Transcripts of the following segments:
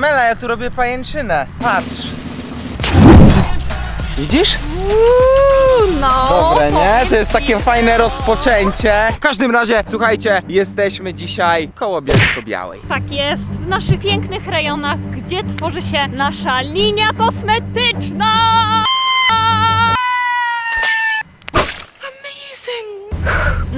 Pamela, ja tu robię pajęczynę. Patrz. Widzisz? No. Dobre, nie? To jest takie fajne rozpoczęcie. W każdym razie, słuchajcie, jesteśmy dzisiaj koło Bielsko-Białej. Tak jest, w naszych pięknych rejonach, gdzie tworzy się nasza linia kosmetyczna.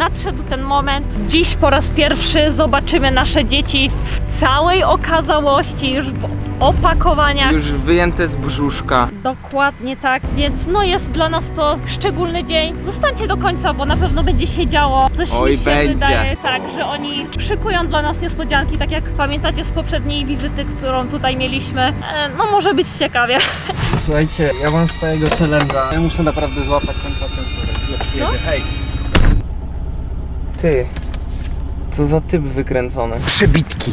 Nadszedł ten moment. Dziś po raz pierwszy zobaczymy nasze dzieci w całej okazałości, już w opakowaniach. Już wyjęte z brzuszka. Dokładnie tak, więc no jest dla nas to szczególny dzień. Zostańcie do końca, bo na pewno będzie się działo. Coś Oj, mi się będzie. wydaje tak, że oni szykują dla nas niespodzianki, tak jak pamiętacie z poprzedniej wizyty, którą tutaj mieliśmy. E, No może być ciekawie. Słuchajcie, ja mam swojego challenge'a. Ja muszę naprawdę złapać ten pociąg, który przyjedzie. Hej! Ty, co za typ wykręcony. Przebitki.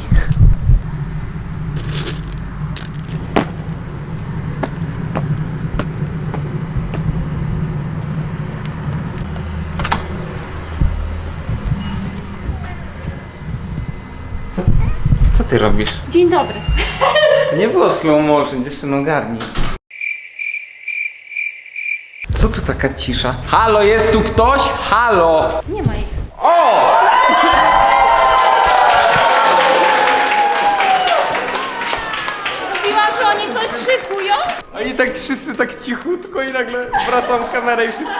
Co, co ty robisz? Dzień dobry. Nie było slow motion, dziewczyno garni. Co tu taka cisza? Halo, jest tu ktoś? Halo! Nie ma. O! Mówiłam, że oni coś szykują. Oni tak wszyscy tak cichutko i nagle wracam kamerę i wszyscy...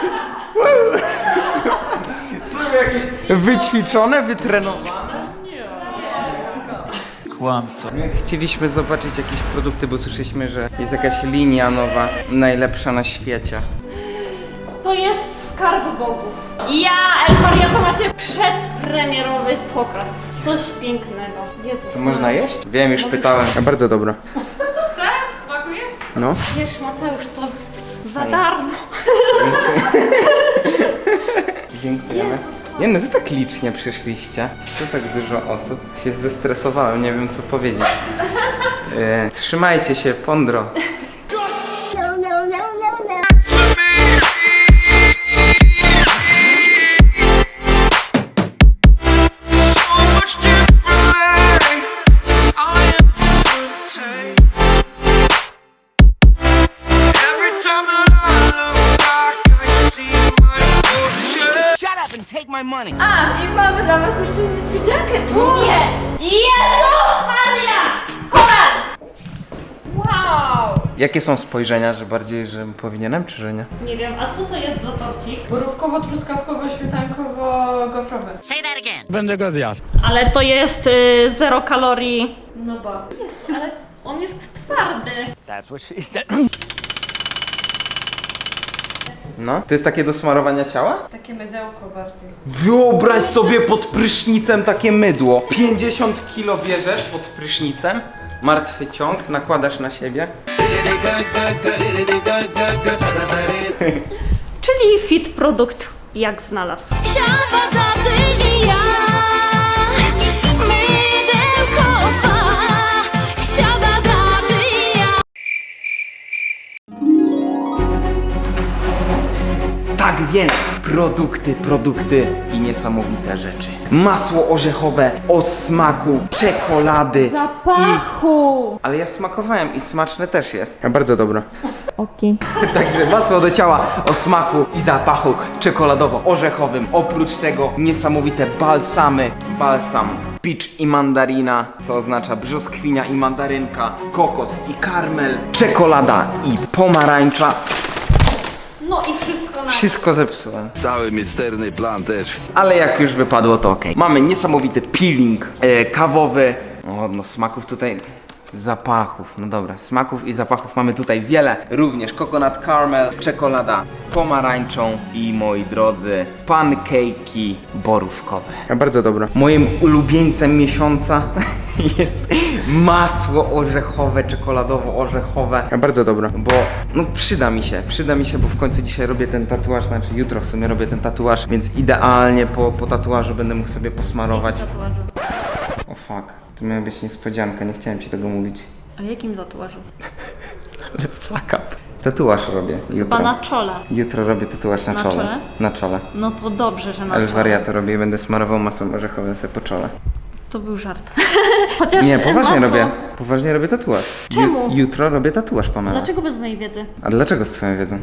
Co wy jakieś wyćwiczone, wytrenowane? Kłamco. My chcieliśmy zobaczyć jakieś produkty, bo słyszeliśmy, że jest jakaś linia nowa, najlepsza na świecie. To jest skarb bogów. Ja, El Wariato, macie przedpremierowy pokaz. Coś pięknego. Jezus. To można jeść? Wiem, już pytałem. A bardzo dobra. Tak? Smakuje? No. Wiesz, Mateusz, to za darmo. Dziękujemy. Nie no, to tak licznie przyszliście. Co tak dużo osób? Się zestresowałem, nie wiem co powiedzieć. E, trzymajcie się, pondro. Future. A, i mamy dla was jeszcze niespodziankę tu. Nie! Jezus Maria! Koral! Wow! Jakie są spojrzenia, że bardziej, że powinienem, czy że nie? Nie wiem, a co to jest za torcik? Borówkowo-truskawkowo-śmietankowo-gofrowy. Ale to jest y, zero kalorii. No ba. Ale on jest twardy. No. To jest takie do smarowania ciała? Takie mydełko bardziej. Wyobraź sobie pod prysznicem takie mydło. 50 kilo bierzesz pod prysznicem, martwy ciąg, nakładasz na siebie. Czyli fit produkt jak znalazł. Siabadaty i ja Tak więc, produkty, produkty i niesamowite rzeczy. Masło orzechowe o smaku czekolady Zapachu! Ale ja smakowałem i smaczne też jest. A bardzo dobro. Okej. Także masło do ciała o smaku i zapachu czekoladowo-orzechowym. Oprócz tego niesamowite balsamy. Balsam peach i mandarina, co oznacza brzoskwinia i mandarynka, kokos i karmel, czekolada i pomarańcza. Wszystko zepsułem. Cały misterny plan też. Ale jak już wypadło, to ok. Mamy niesamowity peeling e, kawowy. O, no smaków tutaj. Zapachów, no dobra, smaków i zapachów mamy tutaj wiele. Również coconut caramel, czekolada z pomarańczą i moi drodzy, pancake'i borówkowe. A bardzo dobra. Moim ulubieńcem miesiąca jest masło orzechowe, czekoladowo-orzechowe. A bardzo dobra, bo no przyda mi się, przyda mi się, bo w końcu dzisiaj robię ten tatuaż, znaczy jutro w sumie robię ten tatuaż, więc idealnie po, po tatuażu będę mógł sobie posmarować. O fuck, to miała być niespodzianka, nie chciałem ci tego mówić. A jakim tatuażu? Ale fuck up. Tatuaż robię jutro. Chyba na czole. Jutro robię tatuaż na, Na czole. czole? Na czole. No to dobrze, że na Ale czole. wariata robię i będę smarował masą orzechową sobie po czole. To był żart. Chociaż Nie, poważnie maso- robię. Poważnie robię tatuaż. Czemu? jutro robię tatuaż, Pamela. Dlaczego bez mojej wiedzy? A dlaczego z twoją wiedzą?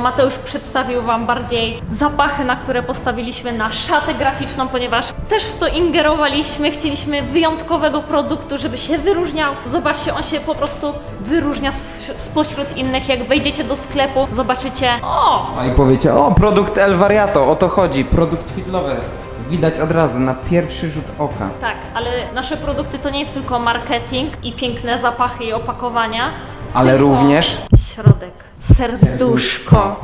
Mateusz przedstawił Wam bardziej zapachy, na które postawiliśmy na szatę graficzną, ponieważ też w to ingerowaliśmy. Chcieliśmy wyjątkowego produktu, żeby się wyróżniał. Zobaczcie, on się po prostu wyróżnia spośród innych. Jak wejdziecie do sklepu, zobaczycie, o, A i powiecie, o, produkt El Variato, o to chodzi, produkt Fit Lovers. Widać od razu, na pierwszy rzut oka. tak, ale nasze produkty to nie jest tylko marketing i piękne zapachy i opakowania. Ale tylko również Środek, serduszko.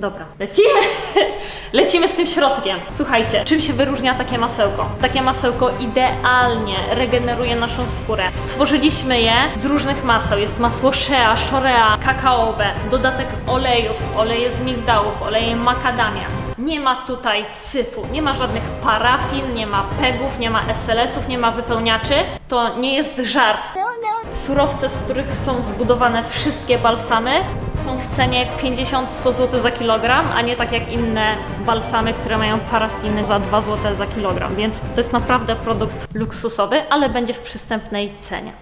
Dobra, lecimy! Lecimy z tym środkiem. Słuchajcie, czym się wyróżnia takie masełko? Takie masełko idealnie regeneruje naszą skórę. Stworzyliśmy je z różnych maseł. Jest masło shea, shorea, kakaowe, dodatek olejów, oleje z migdałów, oleje makadamia. Nie ma tutaj syfu, nie ma żadnych parafin, nie ma pegów, nie ma SLS-ów, nie ma wypełniaczy. To nie jest żart. Surowce, z których są zbudowane wszystkie balsamy, są w cenie 50-100 zł za kilogram, a nie tak jak inne balsamy, które mają parafiny za 2 zł za kilogram. Więc to jest naprawdę produkt luksusowy, ale będzie w przystępnej cenie.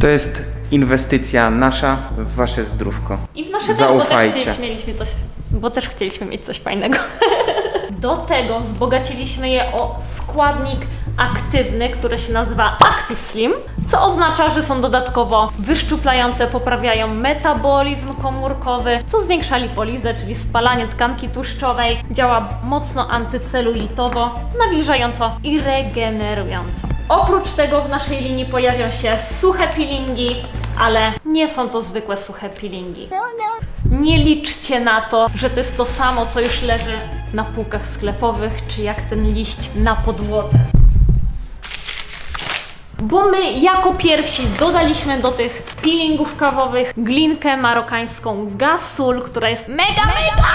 to jest inwestycja nasza w wasze zdrówko. I w nasze też, Zaufajcie. bo też mieliśmy coś, bo też chcieliśmy mieć coś fajnego. Do tego wzbogaciliśmy je o składnik aktywny, który się nazywa Active Slim, co oznacza, że są dodatkowo wyszczuplające, poprawiają metabolizm komórkowy, co zwiększa lipolizę, czyli spalanie tkanki tłuszczowej, działa mocno antycelulitowo, nawilżająco i regenerująco. Oprócz tego w naszej linii pojawią się suche peelingi, ale nie są to zwykłe suche peelingi. Nie liczcie na to, że to jest to samo, co już leży na półkach sklepowych, czy jak ten liść na podłodze. Bo my jako pierwsi dodaliśmy do tych peelingów kawowych glinkę marokańską Gasul, która jest mega, mega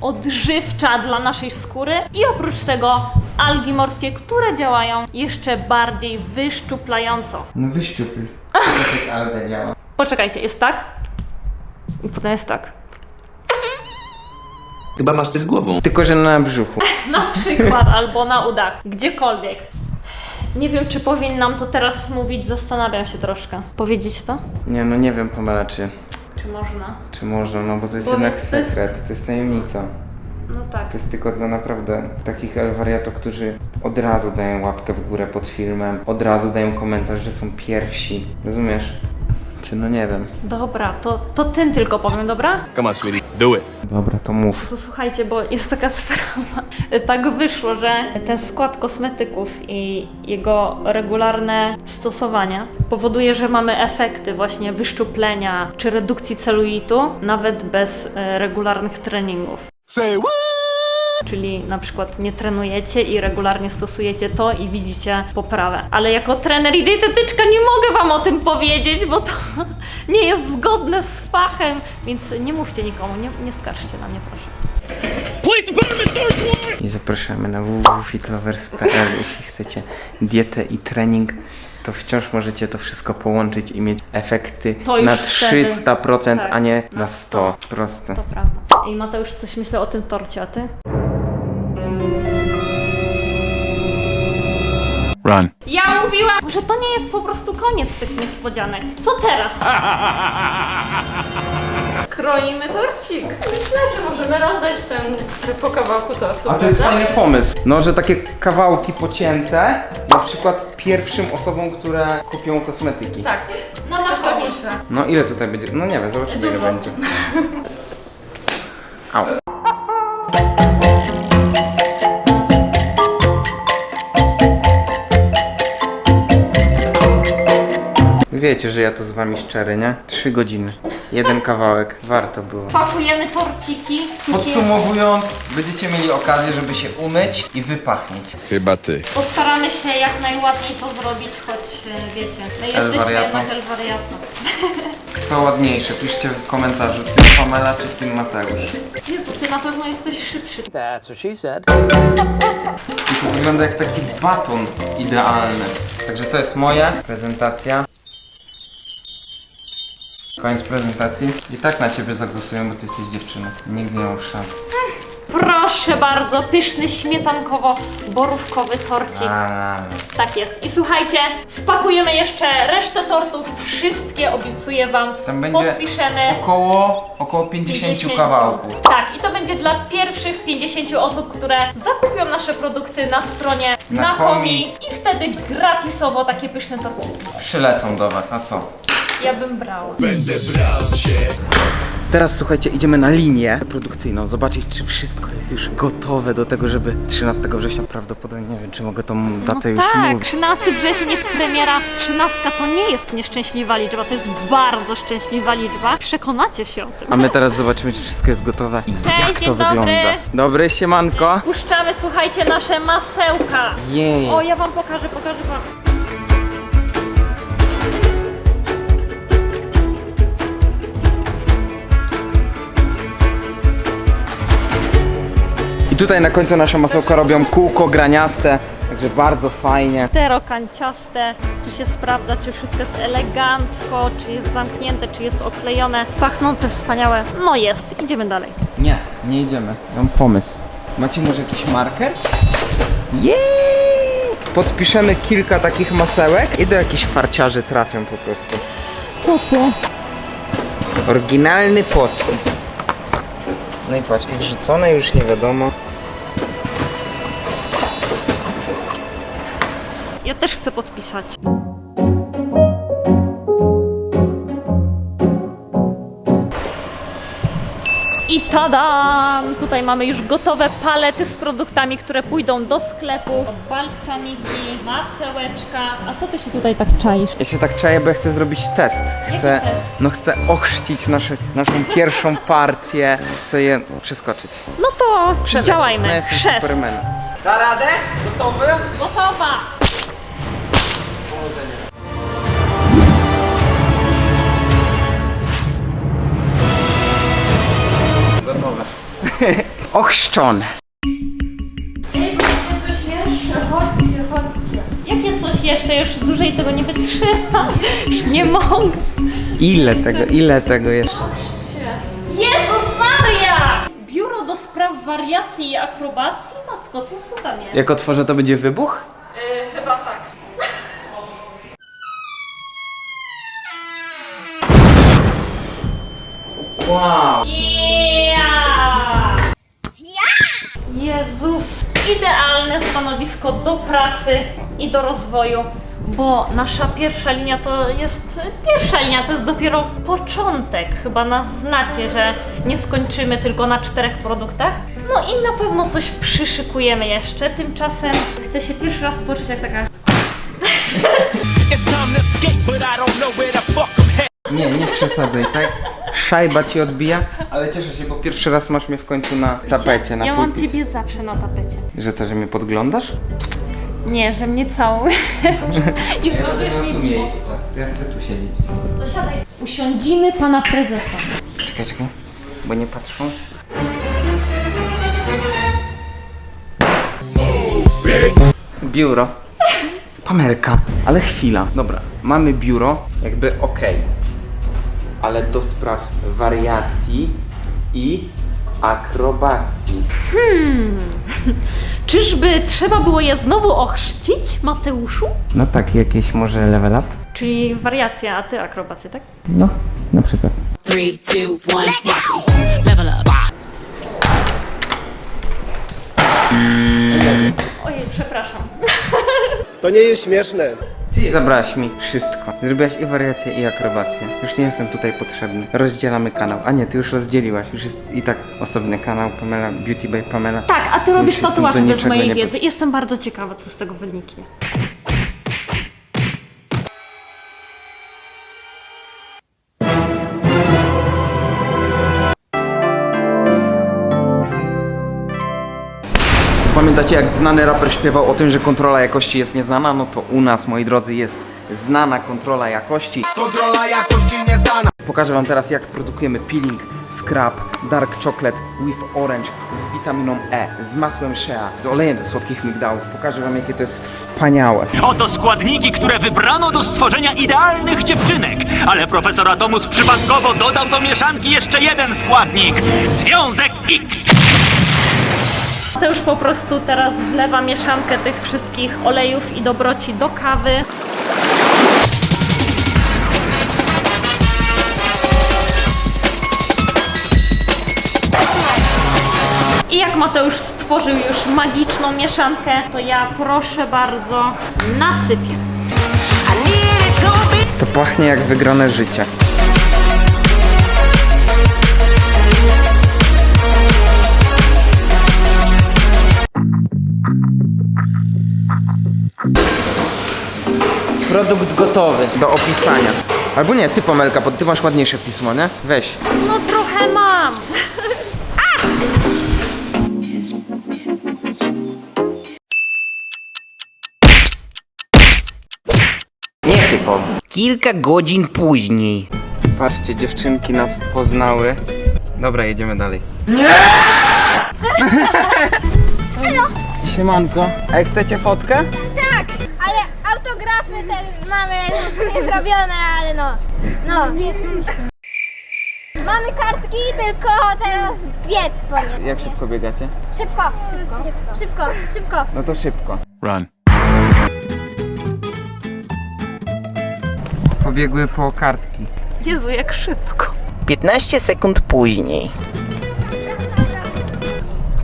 odżywcza dla naszej skóry i oprócz tego algi morskie, które działają jeszcze bardziej wyszczuplająco. No wyszczupl. Działa. Poczekajcie, jest tak? I potem jest tak. Chyba masz coś z głową. Tylko, że na brzuchu. Na przykład, albo na udach, gdziekolwiek. Nie wiem, czy powinnam to teraz mówić, zastanawiam się troszkę. Powiedzieć to? Nie, no nie wiem, Pamela, czy, Czy można? czy można, no bo to jest Bo jednak to jest- sekret, to jest tajemnica. No tak. To jest tylko dla naprawdę takich Variato, którzy od razu dają łapkę w górę pod filmem, od razu dają komentarz, że są pierwsi. Rozumiesz? Czy no nie wiem. Dobra, to, to tym tylko powiem, dobra? Come on, sweetie, do it. Dobra, to mów. To słuchajcie, bo jest taka sprawa. Tak wyszło, że ten skład kosmetyków i jego regularne stosowanie powoduje, że mamy efekty właśnie wyszczuplenia czy redukcji celulitu, nawet bez e, regularnych treningów. Say what? Czyli na przykład nie trenujecie i regularnie stosujecie to i widzicie poprawę. Ale jako trener i dietetyczka nie mogę wam o tym powiedzieć, bo to nie jest zgodne z fachem, więc nie mówcie nikomu, nie, nie skarżcie na mnie proszę. I zapraszamy na www.fitlovers.pl Jeśli chcecie dietę i trening, to wciąż możecie to wszystko połączyć i mieć efekty na wtedy. 300%, Tak, a nie na na 100. Proste. To prawda. I Mateusz coś myślał o tym torcie, a ty? Run. Ja mówiłam, że to nie jest po prostu koniec tych niespodzianek. Co teraz? Kroimy torcik. Myślę, że możemy rozdać ten po kawałku tortu. A to jest prawda? fajny pomysł. No, że takie kawałki pocięte, na przykład pierwszym osobom, które kupią kosmetyki. Tak, No na też tak koniec. myślę. No ile tutaj będzie? No nie wiem, zobaczymy ile Dużo. będzie. Au. Wiecie, że ja to z wami szczery, nie? Trzy godziny. Jeden kawałek. Warto było. Pakujemy torciki. Podsumowując, będziecie mieli okazję, żeby się umyć i wypachnieć. Chyba ty. Postaramy się jak najładniej to zrobić, choć e, wiecie, my jesteśmy wariato. jednak El Wariato. Kto ładniejszy? Piszcie w komentarzu, ty Pamela czy ty Mateusz. Jezu, ty na pewno jesteś szybszy. That's what she said. I to wygląda jak taki baton idealny. Także to jest moja prezentacja. Koniec prezentacji. I tak na ciebie zagłosują, bo ty jesteś dziewczyną. Nigdy nie mam szans. Proszę bardzo, pyszny śmietankowo-borówkowy torcik. Tak jest. I słuchajcie, spakujemy jeszcze resztę tortów, wszystkie obiecuję wam. Tam będzie Podpiszemy. około, około 50, kawałków. Tak, i to będzie dla pierwszych 50 osób, które zakupią nasze produkty na stronie Na Nakomi i wtedy gratisowo takie pyszne torciki. Przylecą do was, a co? Ja bym brała. Teraz słuchajcie, idziemy na linię produkcyjną, zobaczyć czy wszystko jest już gotowe do tego, żeby 13 września prawdopodobnie, nie wiem czy mogę tą datę już tak, mówić. 13 wrzesień jest premiera. 13 to nie jest nieszczęśliwa liczba, to jest bardzo szczęśliwa liczba. Przekonacie się o tym. A my teraz zobaczymy, czy wszystko jest gotowe i Cześć, jak to dobry. wygląda. Dobry, siemanko. Puszczamy, słuchajcie, nasze masełka. Jej. O, ja wam pokażę, pokażę wam. I tutaj na końcu nasze masełka robią kółko graniaste, także bardzo fajnie. Terokanciaste, czy się sprawdza, czy wszystko jest elegancko, czy jest zamknięte, czy jest oklejone. Pachnące wspaniałe. No jest, idziemy dalej. Nie, nie idziemy. Mam pomysł. Macie może jakiś marker? Jej! Podpiszemy kilka takich masełek i do jakichś farciarzy trafią po prostu. Co to? Oryginalny podpis. No i patrz, i wrzucone już nie wiadomo. Też chcę podpisać. I tadam! Tutaj mamy już gotowe palety z produktami, które pójdą do sklepu. Balsamiki, masełeczka. A co ty się tutaj tak czaisz? Ja się tak czaję, bo ja chcę zrobić test. Chcę, test? no chcę ochrzcić nasze, naszą pierwszą partię. Chcę je przeskoczyć. No to Przelecieć. działajmy. No, jestem Chrzest. Supermanem. Da radę? Gotowy? Gotowa! Ochrzczone. Ej, kupmy coś jeszcze, chodźcie, chodźcie. Jakie coś jeszcze? Już dłużej tego nie wytrzymam. Już nie mogę. Ile tego, ile tego jeszcze? Jezus Maria! Biuro do spraw wariacji i akrobacji? Matko, co co tam jest? Jak otworzę, to będzie wybuch? Wow. Yeah! Jezus! Idealne stanowisko do pracy i do rozwoju, bo nasza pierwsza linia to jest. Pierwsza linia to jest dopiero początek. Chyba nas znacie, że nie skończymy tylko na czterech produktach. No i na pewno coś przyszykujemy jeszcze. Tymczasem chcę się pierwszy raz poczuć jak taka It's time to escape, but I don't know where the fuck I'm headed. Nie, nie przesadzaj, tak? Szajba ci odbija, ale cieszę się, bo pierwszy raz masz mnie w końcu na tapecie, na Ja mam pulpicie. ciebie zawsze na tapecie. Że co, że mnie podglądasz? Nie, że mnie całą. I zrobisz mi miło. miejsce. To ja chcę tu siedzieć. To siadaj. Usiądzimy pana prezesa. Czekaj, czekaj, bo nie patrzą. Biuro. Pamelka, ale chwila. Dobra, mamy biuro, jakby okej. Ale do spraw wariacji i akrobacji. Czyżby trzeba było je znowu ochrzcić, Mateuszu? No tak, jakieś może level up? Czyli wariacja, a ty akrobację, tak? No, na przykład. Three, two, one, watch me. Level up. Ojej, przepraszam. To nie jest śmieszne. Czyli zabrałaś mi wszystko. Zrobiłaś i wariację, i akrobację. Już nie jestem tutaj potrzebny. Rozdzielamy kanał. A nie, ty już rozdzieliłaś. Już jest i tak osobny kanał Pamela, Beauty by Pamela. Tak, a ty robisz Już jestem tatuaże do bez niczego mojej nie wiedzy. Jestem bardzo ciekawa, co z tego wyniknie. Pamiętacie jak znany raper śpiewał o tym, że kontrola jakości jest nieznana? No to u nas, moi drodzy, jest znana kontrola jakości. Kontrola jakości nieznana. Pokażę wam teraz jak produkujemy peeling Scrap Dark Chocolate with Orange z witaminą E, z masłem shea, z olejem ze słodkich migdałów. Pokażę wam jakie to jest wspaniałe. Oto składniki, które wybrano do stworzenia idealnych dziewczynek. Ale profesor Atomus przypadkowo dodał do mieszanki jeszcze jeden składnik. Związek X. To już po prostu teraz wlewa mieszankę tych wszystkich olejów i dobroci do kawy. I jak Mateusz stworzył już magiczną mieszankę, to ja proszę bardzo nasypię. To pachnie jak wygrane życie. Produkt gotowy do opisania. Albo nie, ty Pomelka, bo ty masz ładniejsze pismo, nie? Weź. No trochę mam. Nie typowo. Kilka godzin później. Patrzcie, dziewczynki nas poznały. Dobra, jedziemy dalej. Nie! Siemanko. A jak chcecie fotkę? Tak, ale autografy też mamy nie zrobione, ale no. No. Mamy kartki, tylko teraz biec po nie. Jak szybko biegacie? Szybko, szybko, szybko, szybko. No to szybko. Run. Pobiegły po kartki. Jezu, jak szybko. 15 sekund później.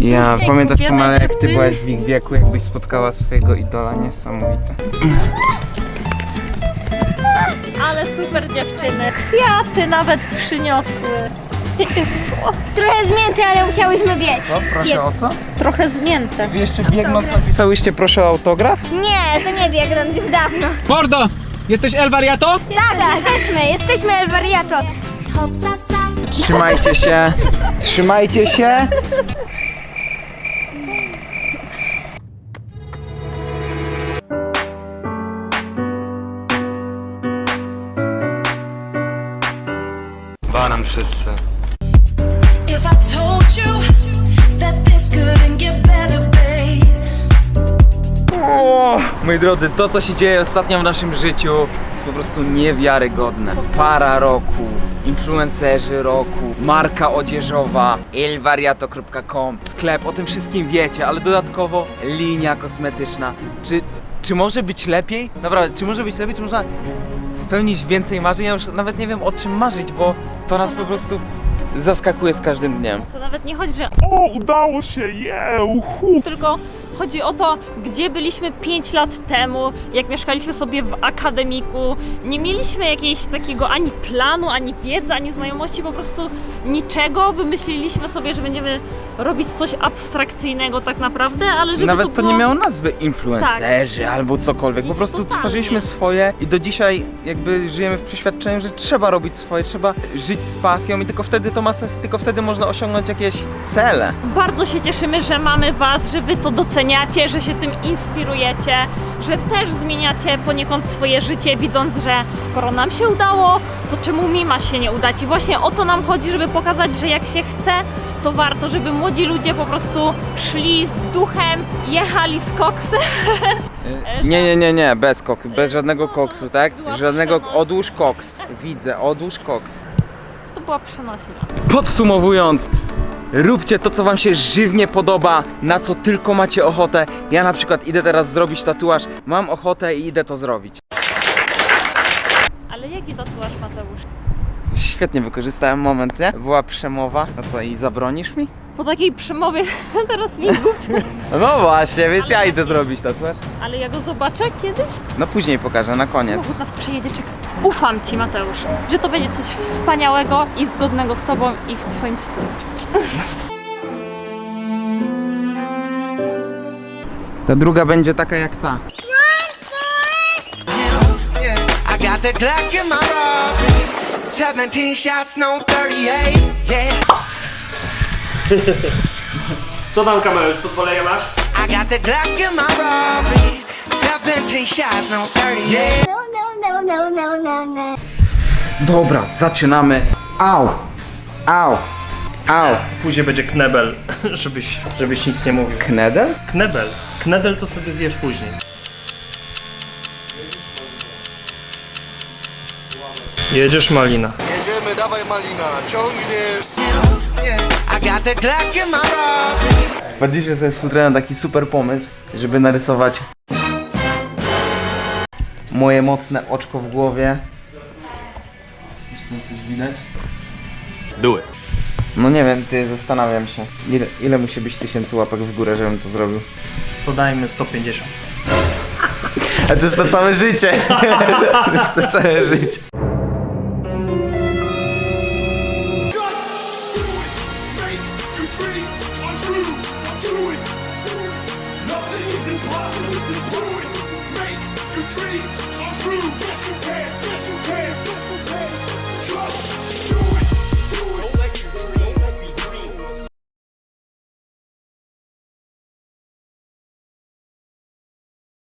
Ja pamiętasz Pomale, jak ty byłaś w ich wieku, jakbyś spotkała swojego idola, niesamowite. Ale super dziewczyny. Kwiaty nawet przyniosły. Trochę zmięty, ale musiałyśmy biec. Co? Proszę o co? Trochę zmięte. Wy jeszcze biegnąc napisałyście proszę o autograf? Nie, to nie biegnąc już dawno. Mordo! Jesteś El Wariato? Tak, jesteśmy, jesteśmy El Wariato. Trzymajcie się, trzymajcie się. Wszyscy. If I told you that this couldn't get better, babe. O, moi drodzy, to co się dzieje ostatnio w naszym życiu jest po prostu niewiarygodne. Para roku, influencerzy roku, marka odzieżowa, elvariato.com, sklep, o tym wszystkim wiecie, ale dodatkowo linia kosmetyczna. Czy, czy może być lepiej? Naprawdę, czy może być lepiej? Czy można spełnić więcej marzeń? Ja już nawet nie wiem o czym marzyć, bo to nas po prostu zaskakuje z każdym dniem. To nawet nie chodzi, że o, udało się, je, tylko chodzi o to, gdzie byliśmy 5 lat temu, jak mieszkaliśmy sobie w akademiku. Nie mieliśmy jakiegoś takiego ani planu, ani wiedzy, ani znajomości, po prostu niczego. Wymyśliliśmy sobie, że będziemy robić coś abstrakcyjnego tak naprawdę, ale żeby Nawet to, to było... nie miało nazwy influencerzy albo cokolwiek. Po prostu totalnie. tworzyliśmy swoje i do dzisiaj jakby żyjemy w przeświadczeniu, że trzeba robić swoje, trzeba żyć z pasją i tylko wtedy to ma sens, tylko wtedy można osiągnąć jakieś cele. Bardzo się cieszymy, że mamy Was, że Wy to doceniacie, że się tym inspirujecie, że też zmieniacie poniekąd swoje życie, widząc, że skoro nam się udało, to czemu mi ma się nie udać? I właśnie o to nam chodzi, żeby pokazać, że jak się chce, to warto, żeby młodzi ludzie po prostu szli z duchem, jechali z koksem. Nie, nie, nie, nie, bez koks, bez żadnego koksu, tak? Żadnego, odłóż koks. Widzę, odłóż koks. To była przenośnia. Podsumowując, róbcie to, co wam się żywnie podoba, na co tylko macie ochotę. Ja na przykład idę teraz zrobić tatuaż, mam ochotę i idę to zrobić. Ale jaki tatuaż, Mateusz? Świetnie wykorzystałem moment, nie? Była przemowa. No co, i zabronisz mi? Po takiej przemowie teraz mi głupio. No właśnie, więc ja idę zrobić tatuaż. Ale ja go zobaczę kiedyś? No później pokażę, na koniec. Samochód nas przejedzie, czekaj. Ufam Ci, Mateusz, że to będzie coś wspaniałego i zgodnego z Tobą i w Twoim stylu. Ta druga będzie taka jak ta. Got the Glock in my robbery. 17 shots, no 38. Yeah. Co tam kamerę, już pozwolenia masz? I got the Glock in my robbery. 17 shots, no 38. No, no, no, no, no, no, no. Dobra, zaczynamy. Au! Au! Au! Później będzie knebel, żebyś, żebyś nic nie mówił. Knedel? Knebel. Knedel to sobie zjesz później. Jedziesz malina. Jedziemy, dawaj malina, ciągniesz. Wpadliśmy sobie z futrem na taki super pomysł, żeby narysować moje mocne oczko w głowie. Tam coś widać? Do it. No nie wiem, ty zastanawiam się. Ile, ile musi być tysięcy łapek w górę, żebym to zrobił? To dajmy 150. A to jest na całe życie. to jest na całe życie.